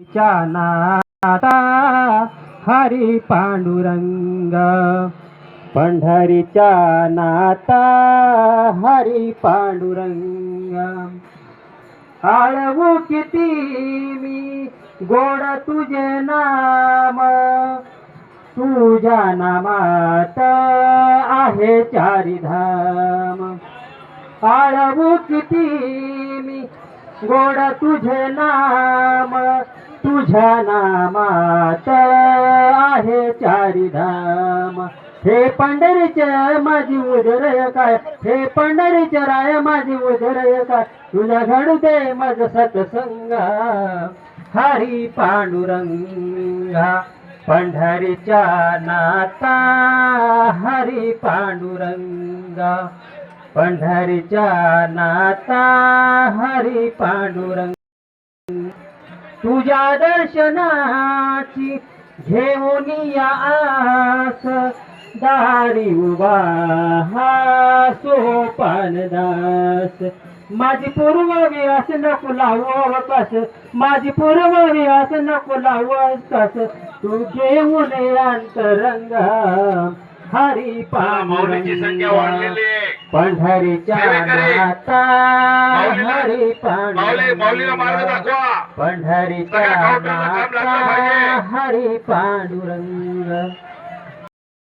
च्या नाता हरी पांडुरंग. पंढरीच्या नाता हरी पांडुरंग. आळवू किती मी गोड तुझे नाम. तुझ्या नामात आहे चारिधाम आळवू किती मी गोड तुझे नाम. तुझ्या नामात आहे चारी धाम. हे पंढरीचे माझी उदरय काय हे पंढरीचे राय माझी उदरय काय तुझ्या घडू दे माझ सत्संग. हरी पांडुरंगा पंढरीच्या नाता हरी पांडुरंगा पंढरीच्या नाता हरी पांडुरंग. तुझ्या दर्शनाची घेऊन या आस. दारी उभा हा सोपानदास माझी पूर्व विलास नको लाव कस माझी पूर्व विलास नको लाव कस तू घेऊन अंतरंग. हरी माऊलीची संख्या वाढलेली आहे. पंढरीच्या माऊलीला- हरी पांडुरंग. पंढरीच्या पाहिजे. हरी पांडुरंग.